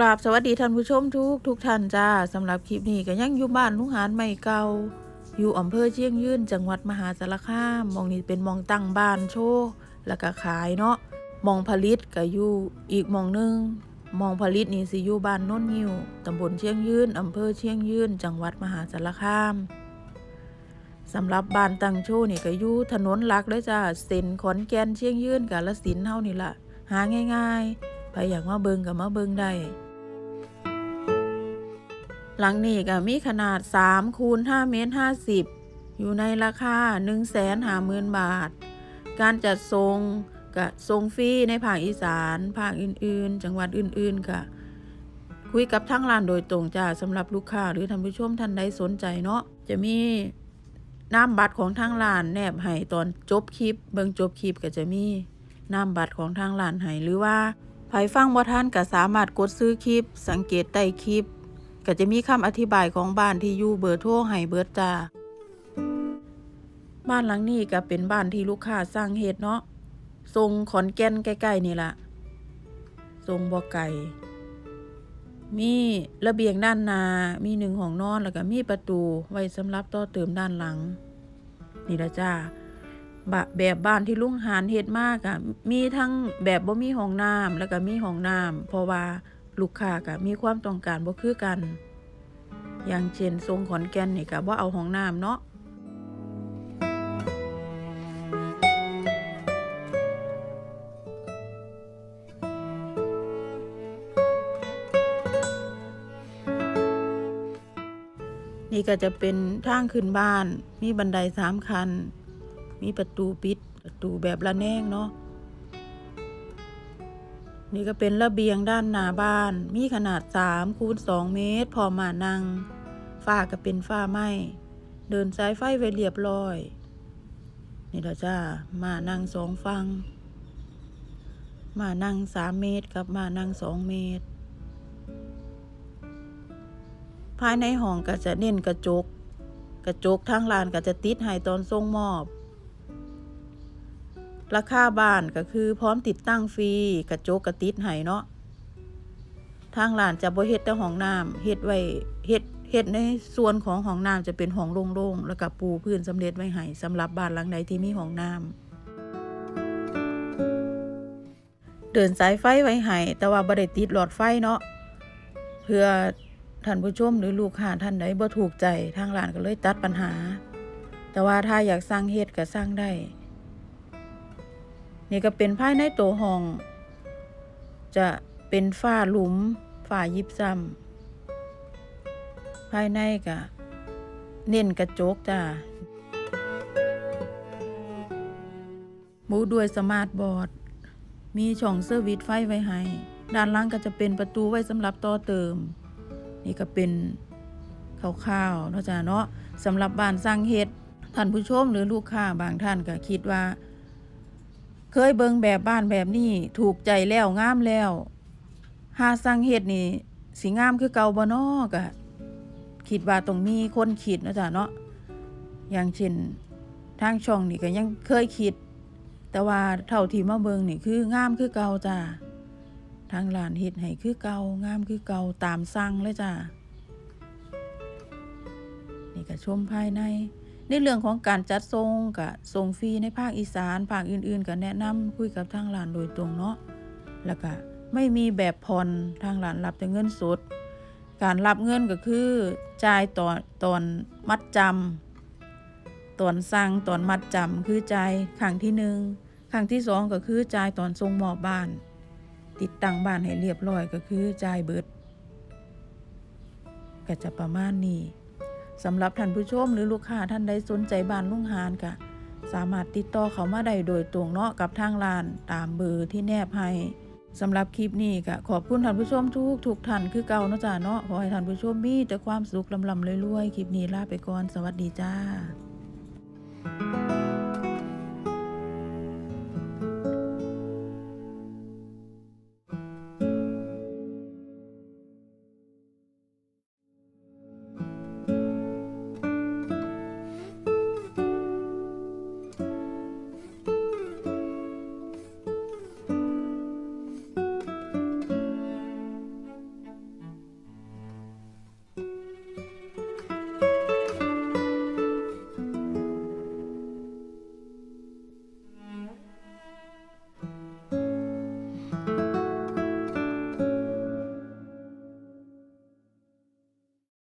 กราบสวัสดีท่านผู้ชมทุกทุกท่านจ้าสำหรับคลิปนี้ก็ยังอยู่บ้านลุงหานไม่เก่าอยู่อำเภอเชียงยืนจังหวัดมหาสารคามมองนี้เป็นมองตั้งบ้านโชว์แล้วก็ขายเนาะมองผลิตก็อยู่อีกมองหนึงมองผลิตนี่สิอยู่บ้านโน้นยิวตำบลเชียงยืนอำเภอเชียงยืนจังหวัดมหาสารคามสำหรับบ้านตั้งโชว์นี่ก็อยู่ถนนหลักเลยจ้าเส้นขอนแก่นเชียงยืนกาฬสินธุ์เฮานี่ล่ะหาง่าย ๆไปอยากมาเบิงก็มาเบิงได้ หลังนี้ก็มีขนาด3คูณ5เมตร50 อยู่ในราคา 1 5 0 0 0 0 บาท การจัดทรงก็ทรงฟรีในภาคอีสาน ภาคอื่น ๆ จังหวัดอื่นๆก็คุยกับทางร้านโดยตรงจ้าสำหรับลูกค้าหรือท่านผู้ชมท่านใดสนใจเนาะจะมีน้ำบัตรของทางร้านแนบให้ตอนจบคลิป เบิ่งจบคลิปก็จะมีน้ำบัตรของทางร้านให้หรือว่าไผฟังบ่ทันก็สามารถกดซื้อคลิป สังเกตใต้คลิป ก็จะมีคำอธิบายของบ้านที่อยู่เบอร์โทรให้เบิดจ้า บ้านหลังนี้ก็เป็นบ้านที่ลูกค้าสร้างเฮ็ดเนาะทรงขอนแก่นใกล้ๆนี่ล่ะทรงบ่อไก่ มีระเบียงด้านนา มีหนึ่งห้องนอนแล้วก็มีประตูไว้สำหรับต่อเติมด้านหลัง นี่ละจ้าบะแบบบ้านที่ลุงหานเฮ็ดมากอะมีทั้งแบบบ่มีห้องน้ำแล้วก็มีห้องน้ำเพราะว่า ลูกค้าก็มีความต้องการบ่คือกัน อย่างเช่นทรงขอนแก่นนี่ก็บ่เอาห้องน้ำเนาะนี่ก็จะเป็นทางขึ้นบ้าน มีบันไดสามคัน มีประตูปิด ประตูแบบระแนงเนาะ นี่ก็เป็นระเบียงด้านหน้าบ้าน มีขนาด3คูณ2เมตร พอมานั่งฝ้าก็เป็นฝ้าไม้เดินสายไฟไว้เรียบร้อย นี่ละจ้ามานั่งสองฟัง มานั่งสามเมตรกับมานั่งสองเมตร ภายในห้องก็จะเน้นกระจก กระจกทางลานก็จะติดให้ตอนส่งมอบ ราคาบ้านก็คือพร้อมติดตั้งฟรีกระจกกระติดให้เนาะทางลานจะบ่เฮ็ดแต่ห้องน้ำเฮ็ดไว้เฮ็ดเฮ็ดในส่วนของห้องน้ำจะเป็นห้องโล่งๆแล้วก็ปูพื้นสำเร็จไว้ให้สำหรับบ้านหลังใดที่มีห้องน้ำเดินสายไฟไว้ให้แต่ว่าบ่ได้ติดหลอดไฟเนาะเพื่อท่านผู้ชมหรือลูกค้าท่านใดบ่ถูกใจทางร้านก็เลยตัดปัญหา แต่ว่าถ้าอยากสร้างเฮ็ดก็สร้างได้ นี่ก็เป็นภายในตัวห้อง จะเป็นฝ้าหลุมฝ้ายิบซ้ำภายในก็เน้นกระจกจ้าบูด้วยสมาร์ทบอร์ด มีช่องเซอร์วิสไฟไว้ให้ ด้านล่างก็จะเป็นประตูไว้สำหรับต่อเติม นี่ก็เป็นข้าวๆเนาะจ้าเนาะสำหรับบ้านสร้างเฮ็ดท่านผู้ชมหรือลูกค้าบางท่านก็คิดว่า เคยเบิงแบบบ้านแบบนี้ถูกใจแล้วงามแล้ว หาสร้างเฮ็ดนี่สิงามคือเก่าบ่นอก็คิดว่าต้องมีคนคิดนะจ้ะเนาะอย่างเช่นทางช่องนี่ก็ยังเคยคิด แต่ว่าเท่าที่มาเบิงนี่คืองามคือเก่าจ้าทางร้านเฮ็ดให้คือเก่างามคือเก่าตามสั่งเลยจ้านี่ก็ชมภายใน ในเรื่องของการจัดทรงกับทรงฟรีในภาคอีสานภาคอื่นๆก็แนะนำคุยกับทางร้านโดยตรงเนาะแล้วก็ไม่มีแบบผ่อนทางร้านรับแต่เงินสด การรับเงินก็คือจ่ายตอนตอนมัดจำตอนสั่งตอนมัดจำคือจ่ายครั้งที่หนึ่งครั้งที่สองก็คือจ่ายตอนส่งมอบบ้าน ติดตั้งบ้านให้เรียบร้อยก็คือจ่ายเบิดก็จะประมาณนี้ สำหรับท่านผู้ชมหรือลูกค้าท่านใดสนใจบ้านลุงหานกะสามารถติดต่อเขามาได้โดยตรงเนาะกับทางร้านตามเบอร์ที่แนบให้สำหรับคลิปนี้ก็ขอบคุณท่านผู้ชมทุกทุกท่านคือเก่าเนาะจ้าเนาะขอให้ท่านผู้ชมมีแต่ความสุขลำลำรวยๆคลิปนี้ลาไปก่อนสวัสดีจ้า